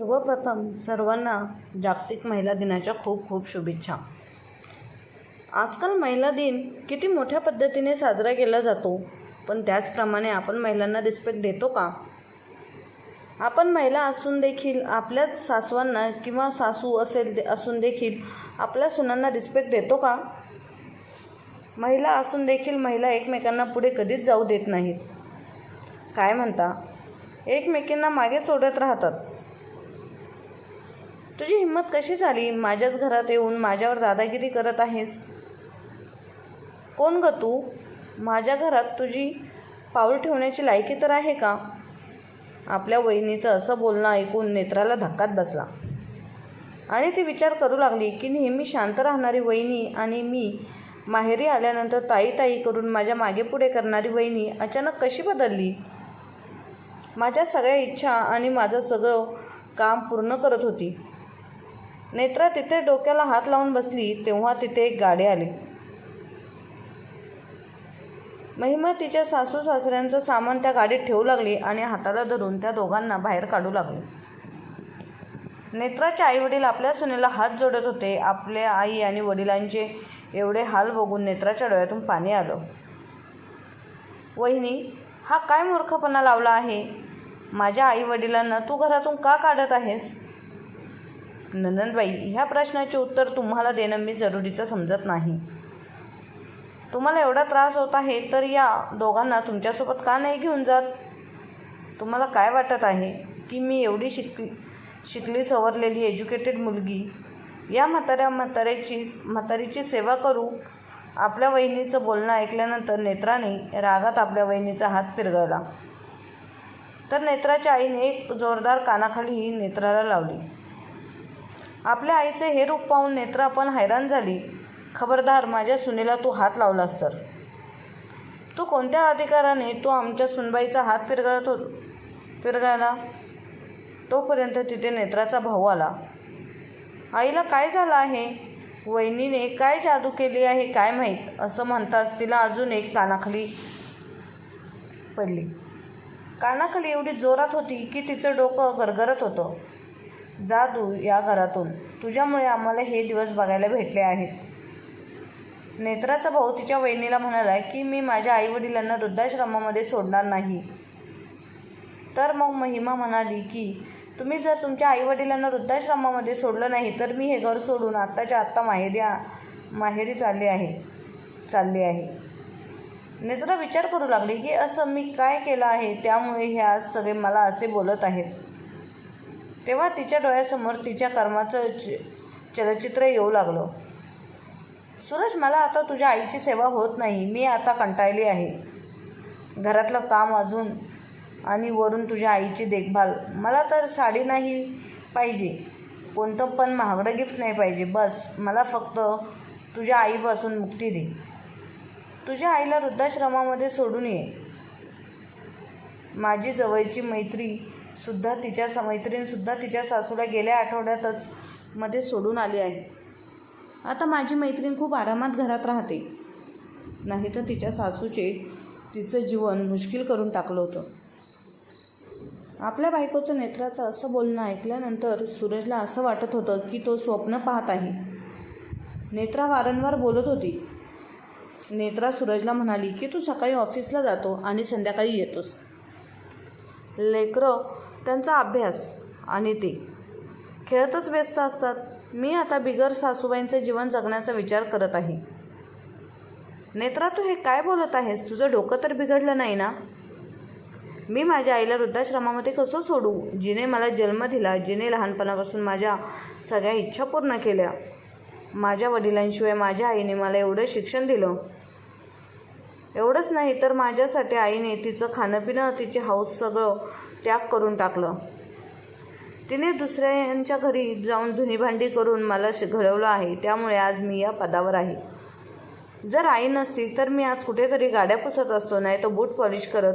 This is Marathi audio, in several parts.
सर्वप्रथम सर्वांना जागतिक महिला दिनाच्या खूप खूप शुभेच्छा. आजकाल महिला दिन किती मोठ्या पद्धतीने साजरा केला जातो पण त्याचप्रमाणे आपण महिलांना रिस्पेक्ट देतो का? आपण महिला असून देखील आपल्याच सासवांना किंवा सासू असेल असून देखील आपल्या सुनांना रिस्पेक्ट देतो का? महिला असून देखील महिला एकमेकांना पुढे कधीच जाऊ देत नाहीत. काय म्हणता? एकमेकींना मागे सोडत राहतात. तुझी हिंमत कशी झाली? माझ्याच घरात येऊन माझ्यावर दादागिरी करत आहेस. कोण ग तू? माझ्या घरात तुझी पाऊल ठेवण्याची लायकी तर आहे का? आपल्या वहिनीचं असं बोलणं ऐकून नेत्राला धक्कात बसला. आणि ती विचार करू लागली की नेहमी शांत राहणारी वहिनी आणि मी माहेरी आल्यानंतर ताई ताई करून माझ्या मागे पुढे करणारी वहिनी अचानक कशी बदलली? माझ्या सगळ्या इच्छा आणि माझं सगळं काम पूर्ण करत होती. नेत्रा तिथे डोक्याला हात लावून बसली तेव्हा तिथे एक गाडी आली. महिमा तिच्या सासू सासऱ्यांचं सामान त्या गाडीत ठेवू लागली आणि हाताला धरून त्या दोघांना बाहेर काढू लागली. नेत्राचे आईवडील आपल्या सुनेला हात जोडत होते. आपल्या आई आणि वडिलांचे एवढे हाल बघून नेत्राच्या डोळ्यातून पाणी आलं. वहिनी हा काय मूर्खपणा लावला आहे? माझ्या आई वडिलांना तू घरातून का काढत आहेस? नंदनबाई ह्या प्रश्नाचे उत्तर तुम्हाला देणं मी जरुरीचं समजत नाही. तुम्हाला एवढा त्रास होत आहे तर या दोघांना तुमच्यासोबत का नाही घेऊन जात? तुम्हाला काय वाटत आहे की मी एवढी शिकली शिकली सवरलेली एज्युकेटेड मुलगी या म्हाताऱ्या म्हाताऱ्याची म्हातारीची सेवा करू? आपल्या वहिनीचं बोलणं ऐकल्यानंतर नेत्राने रागात आपल्या वहिनीचा हात फिरगळला तर नेत्राच्या आईने एक जोरदार कानाखाली नेत्राला लावली. आपल्या आईचे हे रूप पाहून नेत्रा पण हैराण झाली. खबरदार माझ्या सुनेला तू हात लावलास तर. तू कोणत्या अधिकाराने तू आमच्या सुनबाईचा हात फिरगळत हो फिरगाळला तोपर्यंत तिथे नेत्राचा भाऊ आला. आईला काय झालं आहे? वहिनीने काय जादू केली आहे काय माहीत? असं म्हणताच तिला अजून एक कानाखाली पडली. कानाखाली एवढी जोरात होती की तिचं डोकं गरगरत होतं. जा तू या घरातून. तुझ्यामुळे आम्हाला हे दिवस बघायला भेटले आहेत. नेत्राचा भाऊ तिच्या वहिनीला म्हणाला की मी माझ्या आईवडिलांना वृद्धाश्रमामध्ये सोडणार नाही. तर मग महिमा म्हणाली की तुम्ही जर तुमच्या आईवडिलांना वृद्धाश्रमामध्ये सोडलं नाही तर मी हे घर सोडून आत्ताच्या आत्ता माहेरी माहेरी चालले आहे चालले आहे. नेत्रा विचार करू लागली की असं मी काय केलं आहे? त्यामुळे हे आज सगळे मला असे बोलत आहेत. तेव्हा तिच्या डोळ्यासमोर तिच्या कर्माचं चलचित्र येऊ लागलं. सूरज मला आता तुझ्या आईची सेवा होत नाही. मी आता कंटाळली आहे. घरातलं काम अजून आणि वरून तुझ्या आईची देखभाल. मला तर साडी नाही पाहिजे. कोणतं पण महागडं गिफ्ट नाही पाहिजे. बस मला फक्त तुझ्या आईपासून मुक्ती दे. तुझ्या आईला वृद्धाश्रमामध्ये सोडून ये. माझी जवळची मैत्री सुद्धा तिच्या स मैत्रीणसुद्धा तिच्या सासूला गेल्या आठवड्यातच मध्ये सोडून आली आहे. आता माझी मैत्रीण खूप आरामात घरात राहते. नाही तर तिच्या सासूचे तिचं जीवन मुश्किल करून टाकलं होतं. आपल्या बायकोचं नेत्राचं असं बोलणं ऐकल्यानंतर सूरजला असं वाटत होतं की तो स्वप्न पाहत आहे. नेत्रा वारंवार बोलत होती. नेत्रा सूरजला म्हणाली की तू सकाळी ऑफिसला जातो आणि संध्याकाळी येतोस. लेकरं त्यांचा अभ्यास आणि ते. खेळतच व्यस्त असतात. मी आता बिगर सासूबाईंचं जीवन जगण्याचा विचार करत आहे. नेत्रा तू हे काय बोलत आहेस? तुझं डोकं तर बिघडलं नाही ना? मी माझ्या आईला वृद्धाश्रमामध्ये कसं सोडू? जिने मला जन्म दिला जिने लहानपणापासून माझ्या सगळ्या इच्छा पूर्ण केल्या. माझ्या वडिलांशिवाय माझ्या आईने मला एवढं शिक्षण दिलं. एवढंच नाही तर माझ्यासाठी आईने तिचं खाणंपिणं तिचे हाऊस सगळं त्याग करून टाकलं. तिने दुसऱ्यांच्या घरी जाऊन धुनीभांडी करून मला घडवलं आहे. त्यामुळे आज मी या पदावर आहे. जर आई नसती तर मी आज कुठेतरी गाड्या पुसत असतो नाही तर बूट पॉलिश करत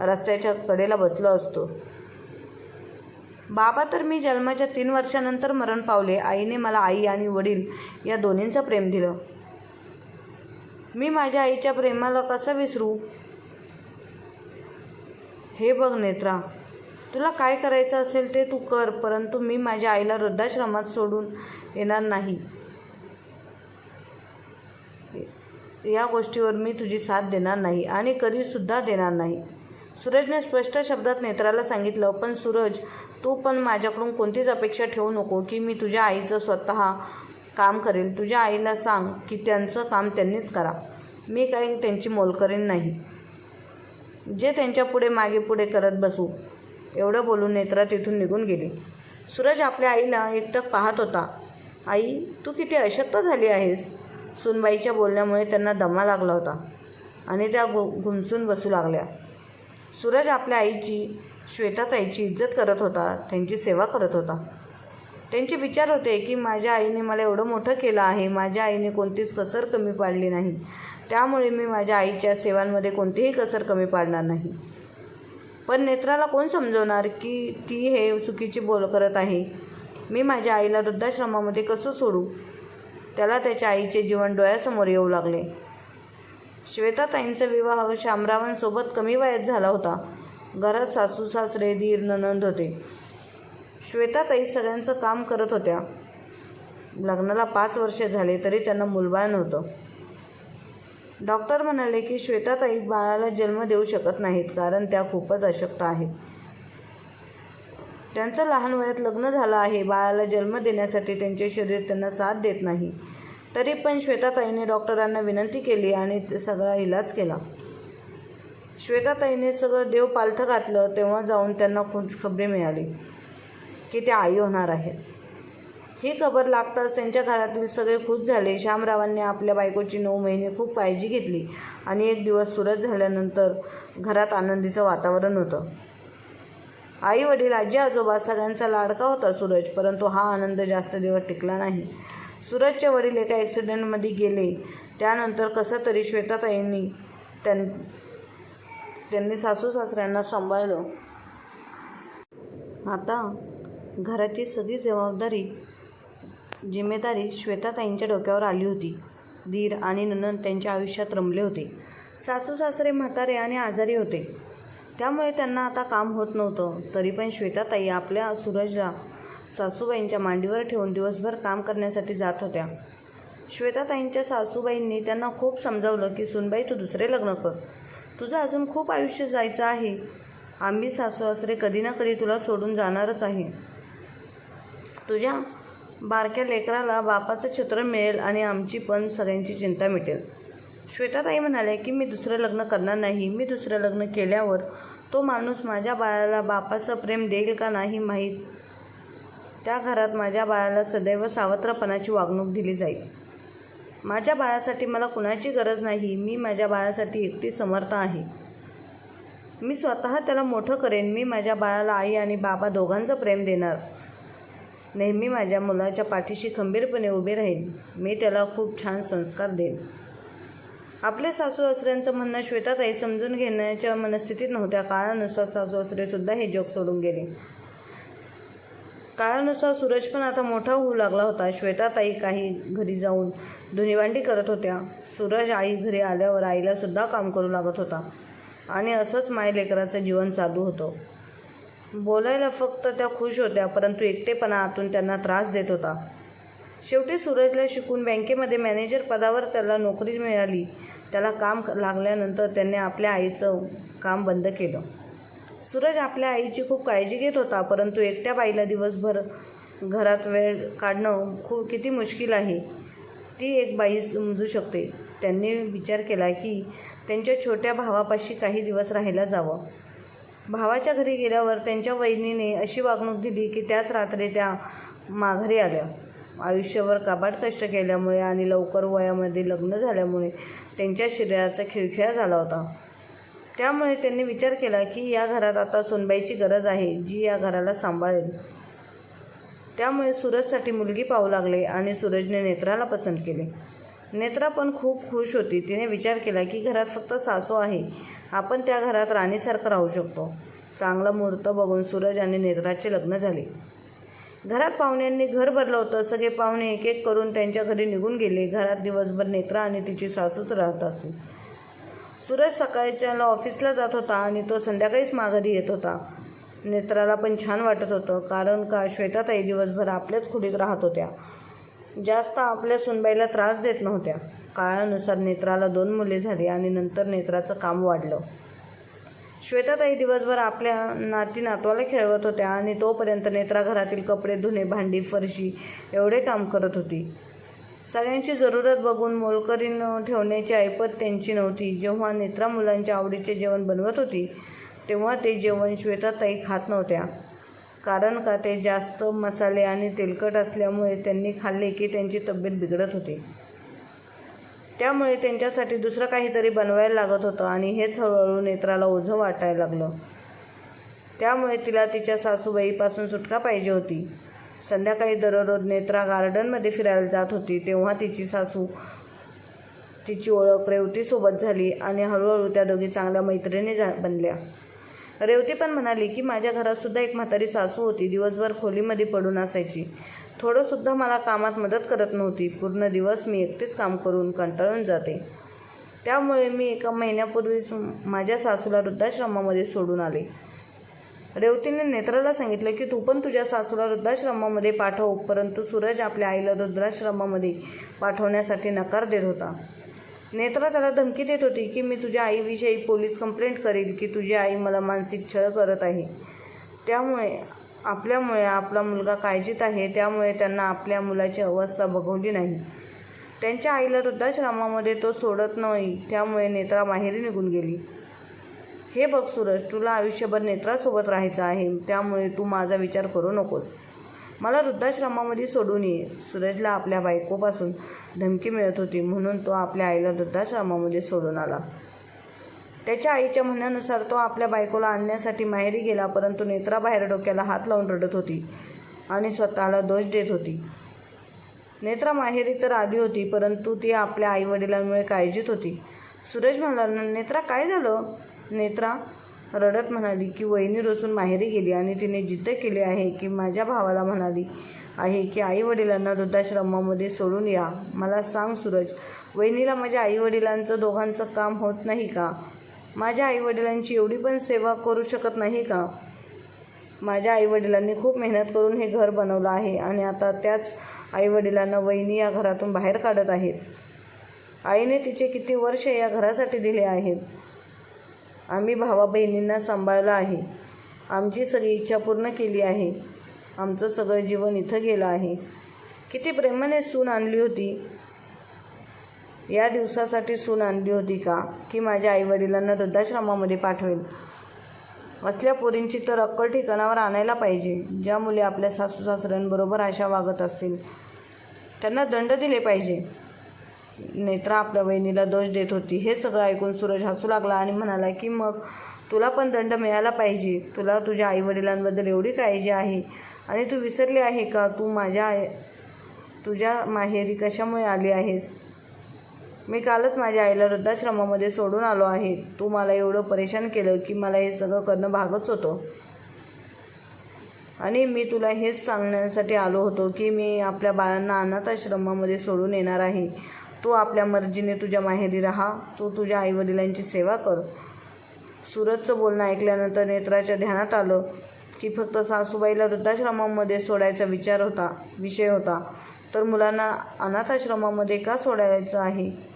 रस्त्याच्या कडेला बसलो असतो. बाबा तर मी जन्माच्या तीन वर्षानंतर मरण पावले. आईने मला आई आणि वडील या दोन्हींचं प्रेम दिलं. मी माझ्या आईच्या प्रेमाला कसं विसरू? हे बघ नेत्रा तुला काय करायचं असेल ते तू कर परंतु मी माझ्या आईला वृद्धाश्रमात सोडून येणार नाही. या गोष्टीवर मी तुझी साथ देणार नाही आणि कधीसुद्धा देणार नाही. सूरजने स्पष्ट शब्दात नेत्राला सांगितलं पण सूरज तू पण माझ्याकडून कोणतीच अपेक्षा ठेवू नको की मी तुझ्या आईचं स्वतः काम करेल. तुझ्या आईला सांग की त्यांचं काम त्यांनीच करा. मी काही त्यांची मोलकरीण नाही. जे त्यांच्या पुढे मागे पुढे करत बसू एवढं बोलून नेत्रा तिथून निघून गेली. सूरज आपल्या आईला एकटक पाहत होता. आई तू किती अशक्त झाली आहेस. सुनबाईच्या बोलण्यामुळे त्यांना दमा लागला होता आणि त्या गु घुमसून बसू लागल्या. सूरज आपल्या आईची श्वेताताईची इज्जत करत होता त्यांची सेवा करत होता. त्यांचे विचार होते की माझ्या आईने मला एवढं मोठं केलं आहे माझ्या आईने कोणतीच कसर कमी पाडली नाही. त्यामुळे मी माझ्या आईच्या सेवांमध्ये कोणतीही कसर कमी पाडणार नाही. पण नेत्राला कोण समजवणार की ती हे चुकीची बोल करत आहे? मी माझ्या आईला वृद्धाश्रमामध्ये कसं सोडू? त्याला त्याच्या आईचे जीवन डोळ्यासमोर येऊ लागले. श्वेताताईंचा विवाह श्यामरावांसोबत कमी वयात झाला होता. घरात सासू सासरे धीर ननंद होते. श्वेताताई सगळ्यांचं काम करत होत्या. लग्नाला पाच वर्ष झाले तरी त्यांना मुलबाळ नव्हतं. डॉक्टर म्हणाले की श्वेताताई बाळाला जन्म देऊ शकत नाहीत कारण त्या खूपच अशक्त आहेत. त्यांचं लहान वयात लग्न झालं आहे. बाळाला जन्म देण्यासाठी त्यांचे शरीर त्यांना साथ देत नाही. तरी पण श्वेताताईने डॉक्टरांना विनंती केली आणि सगळा इलाज केला. श्वेताताईने सगळं देव पालथं घातलं तेव्हा जाऊन त्यांना खुशखबरी मिळाली की त्या आई होणार आहेत. ही खबर लागताच त्यांच्या घरातील सगळे खुश झाले. श्यामरावांनी आपल्या बायकोची नऊ महिने खूप काळजी घेतली आणि एक दिवस सुरत झाल्यानंतर घरात आनंदीचं वातावरण होतं. आई वडील आजी आजोबा सगळ्यांचा लाडका होता सूरज परंतु हा आनंद जास्त दिवस टिकला नाही. सूरजचे वडील एका ॲक्सिडेंटमध्ये गेले. त्यानंतर कसं तरी श्वेताताईंनी त्यां त्यांनी सासू सासऱ्यांना सांभाळलं. आता घराची सगळी जबाबदारी जिम्मेदारी श्वेताताईंच्या डोक्यावर आली होती. धीर आणि ननंद त्यांच्या आयुष्यात रमले होते. सासू सासरे म्हातारे आणि आजारी होते. त्यामुळे त्यांना आता काम होत नव्हतं. तरी पण श्वेताताई आपल्या सूरजला सासूबाईंच्या मांडीवर ठेवून दिवसभर काम करण्यासाठी जात होत्या. श्वेताताईंच्या सासूबाईंनी त्यांना खूप समजावलं की सुनबाई तू दुसरे लग्न कर. तुझं अजून खूप आयुष्य जायचं आहे. आम्ही सासू सासरे कधी ना कधी तुला सोडून जाणारच आहे. तुझ्या बारक्या लेकराला बापाचं चित्र मिळेल आणि आमची पण सगळ्यांची चिंता मिटेल. श्वेताताई म्हणाल्या की मी दुसरं लग्न करणार नाही. मी दुसरं लग्न केल्यावर तो माणूस माझ्या बाळाला बापाचं प्रेम देईल का नाही माहीत? त्या घरात माझ्या बाळाला सदैव सावत्रपणाची वागणूक दिली जाईल. माझ्या बाळासाठी मला कुणाची गरज नाही. मी माझ्या बाळासाठी एकटी समर्थ आहे. मी स्वतः त्याला मोठं करेन. मी माझ्या बाळाला आई आणि बाबा दोघांचं प्रेम देणार. नेहमी माझ्या मुलाच्या पाठीशी खंबीरपणे उभे राहीन. मी त्याला खूप छान संस्कार देईन. आपले सासू सासऱ्यांचं म्हणणं श्वेताताई समजून घेण्याच्या मनस्थितीत नव्हत्या. काळानुसार सासू असरेसुद्धा हे जग सोडून गेले. काळानुसार सूरज पण आता मोठा होऊ लागला होता. श्वेताताई काही घरी जाऊन धुनीवांडी करत होत्या. सूरज आई घरी आल्यावर आईलासुद्धा काम करू लागत होता. आणि असंच माय लेकराचं जीवन चालू होतं. बोलायला फक्त त्या खुश होत्या परंतु एकटेपणा आतून त्यांना त्रास देत होता. शेवटी सूरजला शिकून बँकेमध्ये मॅनेजर पदावर त्याला नोकरी मिळाली. त्याला काम लागल्यानंतर त्याने आपल्या आईचं काम बंद केलं. सूरज आपल्या आईची खूप काळजी घेत होता परंतु एकट्या बाईला दिवसभर घरात वेळ काढणं खूप किती मुश्किल आहे ती एक बाई समजू शकते. त्यांनी विचार केला की त्यांच्या छोट्या भावापाशी काही दिवस राहायला जावं. भावाच्या घरी गेल्यावर त्यांच्या वहिनीने अशी वागणूक दिली की त्याच रात्री त्या माघारी आल्या. आयुष्यभर काबाड कष्ट केल्यामुळे आणि लवकर वयामध्ये लग्न झाल्यामुळे त्यांच्या शरीराचा खिळखिळा झाला होता. त्यामुळे त्यांनी विचार केला की या घरात आता सोनबाईची गरज आहे जी या घराला सांभाळेल. त्यामुळे सूरजसाठी मुलगी पाहू लागले आणि सूरजने नेत्राला पसंत केले. नेत्रा पण खूप खुश होती. तिने विचार केला की घरात फक्त सासू आहे. आपण त्या घरात राणीसारखं राहू शकतो. चांगलं मुहूर्त बघून सूरज आणि नेत्राचे लग्न झाले. घरात पाहुण्यांनी घर भरलं होतं. सगळे पाहुणे एक एक करून त्यांच्या घरी निघून गेले. घरात दिवसभर नेत्रा आणि तिची सासूच राहत असे. सूरज सकाळच्याला ऑफिसला जात होता आणि तो संध्याकाळीच माघारी येत होता. नेत्राला पण छान वाटत होतं कारण का श्वेताताई दिवसभर आपल्याच खोलीत राहत होत्या. जास्त आपल्या सुनबाईला त्रास देत नव्हत्या. काळानुसार नेत्राला दोन मुले झाली आणि नंतर नेत्राचं काम वाढलं. श्वेताताई दिवसभर आपल्या नाती नातवाला खेळवत होत्या आणि तोपर्यंत नेत्रा घरातील कपडे धुणे भांडी फरशी एवढे काम करत होती. सगळ्यांची जरूरत बघून मोलकरीनं ठेवण्याची ऐपत त्यांची नव्हती. जेव्हा नेत्रा मुलांच्या आवडीचे जेवण बनवत होती तेव्हा ते जेवण श्वेताताई खात नव्हत्या. कारण का ते जास्त मसाले आणि तेलकट असल्यामुळे त्यांनी खाल्ले की त्यांची तब्येत बिघडत होती. त्यामुळे त्यांच्यासाठी दुसरं काहीतरी बनवायला लागत होतं आणि हेच हळूहळू नेत्राला ओझं वाटायला लागलं. त्यामुळे तिला तिच्या सासूबाईपासून सुटका पाहिजे होती. संध्याकाळी दररोज नेत्रा गार्डनमध्ये फिरायला जात होती तेव्हा तिची सासू तिची ओळख रेवतीसोबत झाली आणि हळूहळू त्या दोघी चांगल्या मैत्रिणी जा बनल्या. रेवती पण म्हणाली की माझ्या घरातसुद्धा एक म्हातारी सासू होती दिवसभर खोलीमध्ये पडून असायची. थोडंसुद्धा मला कामात मदत करत नव्हती. पूर्ण दिवस मी एकटीच काम करून कंटाळून जाते. त्यामुळे मी एका महिन्यापूर्वीच माझ्या सासूला वृद्धाश्रमामध्ये सोडून आले. रेवतीने नेत्राला सांगितलं की तू पण तुझ्या सासूला वृद्धाश्रमामध्ये पाठव परंतु सूरज आपल्या आईला वृद्धाश्रमामध्ये पाठवण्यासाठी नकार देत होता. नेत्रा त्याला धमकी देत होती की मी तुझ्या आईविषयी पोलीस कंप्लेंट करेल की तुझी आई मला मानसिक छळ करत आहे. त्यामुळे आपल्यामुळे आपला मुलगा काळजीत आहे त्यामुळे त्यांना आपल्या मुलाची अवस्था बघवली नाही. त्यांच्या आईला वृद्धाश्रमामध्ये तो सोडत नाही त्यामुळे नेत्रा माहेरी निघून गेली. हे बघ सूरज तुला आयुष्यभर नेत्रासोबत राहायचं आहे त्यामुळे तू माझा विचार करू नकोस. मला वृद्धाश्रमामध्ये सोडून ये. सूरजला आपल्या बायकोपासून धमकी मिळत होती म्हणून तो आपल्या आईला वृद्धाश्रमामध्ये सोडून आला. त्याच्या आईच्या म्हणण्यानुसार तो आपल्या बायकोला आणण्यासाठी माहेरी गेला परंतु नेत्रा बाहेर डोक्याला हात लावून रडत होती आणि स्वतःला दोष देत होती. नेत्रा माहेरी तर आली होती परंतु ती आपल्या आईवडिलांमुळे काळजीत होती. सूरज म्हणाला नेत्रा काय झालं? नेत्रा रडत म्हणाली की वहिनी रोसून माहेरी गेली आणि तिने जिद्द केली आहे की माझ्या भावाला म्हणाली आहे की आईवडिलांना वृद्धाश्रमामध्ये सोडून या. मला सांग सूरज वहिनीला माझ्या आईवडिलांचं दोघांचं काम होत नाही का? माझ्या आईवडिलांची एवढी पण सेवा करू शकत नाही का? माझ्या आईवडिलांनी खूप मेहनत करून हे घर बनवलं आहे आणि आता त्याच आईवडिलांना वहिनी या घरातून बाहेर काढत आहेत. आईने तिचे किती वर्ष या घरासाठी दिले आहेत? आम्ही भावा बहिणींना सांभाळलं आहे. आमची सगळी इच्छा पूर्ण केली आहे. आमचं सगळं जीवन इथं गेलं आहे. किती प्रेमाने सून आणली होती. या दिवसासाठी सून आणली होती का की माझ्या आईवडिलांना वृद्धाश्रमामध्ये पाठवेल? असल्या पोरींची तर अक्कल ठिकाणावर आणायला पाहिजे ज्या मुले आपल्या सासू सासऱ्यांबरोबर अशा वागत असतील. त्यांना दंड दिले पाहिजे. नेत्रा आपल्या वहिनीला दोष देत होती. हे सगळं ऐकून सूरज हसू लागला आणि म्हणाला की मग तुला पण दंड मिळाला पाहिजे. तुला तुझ्या आईवडिलांबद्दल एवढी काळजी आहे आणि तू विसरली आहे का? तू माझ्या आई तुझ्या माहेरी कशामुळे आली आहेस? मी कालच माझ्या आईला वृद्धाश्रमामध्ये सोडून आलो आहे. तू मला एवढं परेशान केलं की मला हे सगळं करणं भागच होतं. आणि मी तुला हेच सांगण्यासाठी आलो होतो की मी आपल्या बाळांना अनाथ आश्रमामध्ये सोडून येणार आहे. तू आपल्या मर्जीने तुझ्या माहेरी राहा. तू तुझ्या आईवडिलांची सेवा कर. सूरजचं बोलणं ऐकल्यानंतर नेत्राच्या ध्यानात आलं की फक्त सासूबाईला वृद्धाश्रमामध्ये सोडायचा विचार होता विषय होता. तर मुलांना अनाथाश्रमामध्ये का सोडायचं आहे?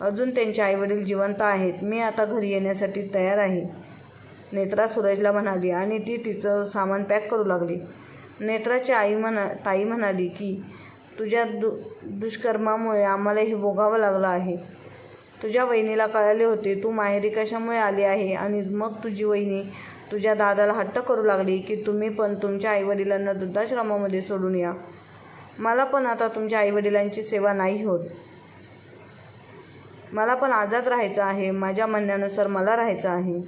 अजून त्यांचे आईवडील जिवंत आहेत. मी आता घरी येण्यासाठी तयार आहे. नेत्रा सूरजला म्हणाली आणि ती तिचं सामान पॅक करू लागली. नेत्राची आई म्हणा ताई म्हणाली की तुझ्या दु दुष्कर्मामुळे आम्हाला हे भोगावं लागलं आहे. तुझ्या वहिनीला कळाले होते. तू माहेरी कशामुळे आली आहे? आणि मग तुझी वहिनी तुझ्या दादाला हट्ट करू लागली की तुम्ही पण तुमच्या आईवडिलांना वृद्धाश्रमामध्ये सोडून या. मला पण आता तुमच्या आईवडिलांची सेवा नाही होत. मला पण आजाद राहायचं आहे. माझ्या म्हणण्यानुसार मला राहायचं आहे.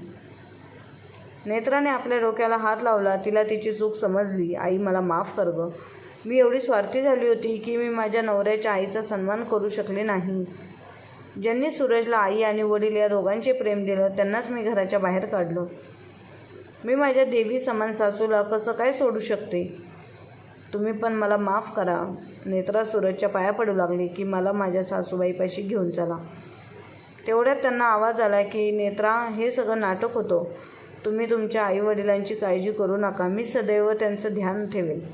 नेत्राने आपल्या डोक्याला हात लावला. तिला तिची चूक समजली. आई मला माफ कर गं. मी एवढी स्वार्थी झाली होती की मी माझ्या नवऱ्याच्या आईचा सन्मान करू शकले नाही. ज्यांनी सूरजला आई आणि वडील या दोघांचे प्रेम दिलं त्यांनाच मी घराच्या बाहेर काढलं. मी माझ्या देवी समान सासूला कसं काय सोडू शकते? तुम्ही पण मला माफ करा. नेत्रा सूरजच्या पाया पडू लागली की मला माझ्या सासूबाईपाशी घेऊन चला. तेवढ्यात त्यांना आवाज आला की नेत्रा हे सगळं नाटक होतं. तुम्ही तुमच्या आईवडिलांची काळजी करू नका. मी सदैव त्यांचं ध्यान ठेवेल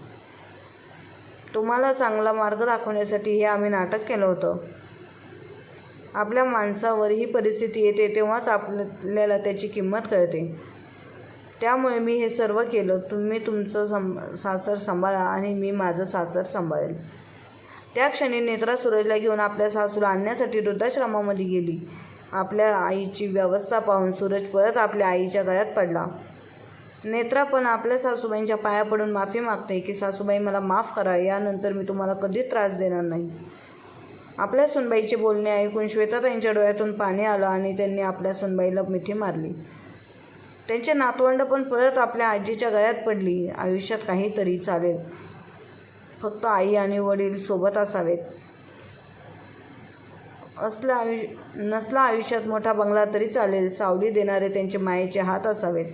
तुम्हाला चांगला मार्ग दाखवण्यासाठी हे आम्ही नाटक केलं होतं. आपल्या माणसावर ही परिस्थिती येते तेव्हाच आपल्याला त्याची किंमत कळते. त्यामुळे मी हे सर्व केलं. तुम्ही तुमचं सं सासर सांभाळा आणि मी माझं सासर सांभाळेल त्या क्षणी नेत्रा सुरजला घेऊन आपल्या सासूला आणण्यासाठी वृद्धाश्रमामध्ये गेली. आपल्या आईची व्यवस्था पाहून सूरज परत आपल्या आईच्या गळ्यात पडला. नेत्रा पण आपल्या सासूबाईंच्या पाया पडून माफी मागते की सासूबाई मला माफ करा यानंतर मी तुम्हाला कधी त्रास देणार नाही. आपल्या सुनबाईचे बोलणे ऐकून श्वेता त्यांच्या डोळ्यातून पाणी आलं आणि त्यांनी आपल्या सुनबाईला मिठी मारली. त्यांचे नातवंड पण परत आपल्या आजीच्या गळ्यात पडली. आयुष्यात काहीतरी चालेल. फक्त आई आणि वडील सोबत असावेत. असलं आयुष्य नसला आयुष्यात मोठा बंगला तरी चालेल सावली देणारे त्यांचे मायेचे हात असावेत.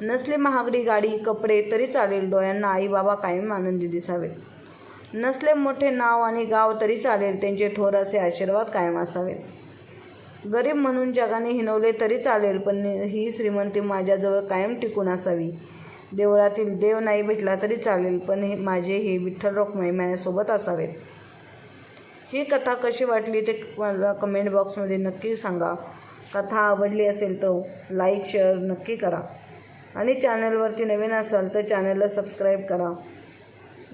नसले महागडी गाडी कपडे तरी चालेल डोळ्यांना आई बाबा कायम आनंदी दिसावेत. नसले मोठे नाव आणि गाव तरी चालेल त्यांचे थोर असे आशीर्वाद कायम असावेत. गरीब म्हणून जगाने हिनवले तरी चालेल पण ही श्रीमंती माझ्याजवळ कायम टिकून असावी. देवळातील देव नाही भेटला तरी चालेल पण हे माझे हे विठ्ठल रोखमाई माझ्यासोबत असावेत. ही कथा कशी वाटली ते मला कमेंट बॉक्समध्ये नक्की सांगा. कथा आवडली असेल तर लाईक शेअर नक्की करा. आणि चॅनलवरती नवीन असाल तर चॅनलला सबस्क्राईब करा.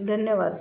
धन्यवाद.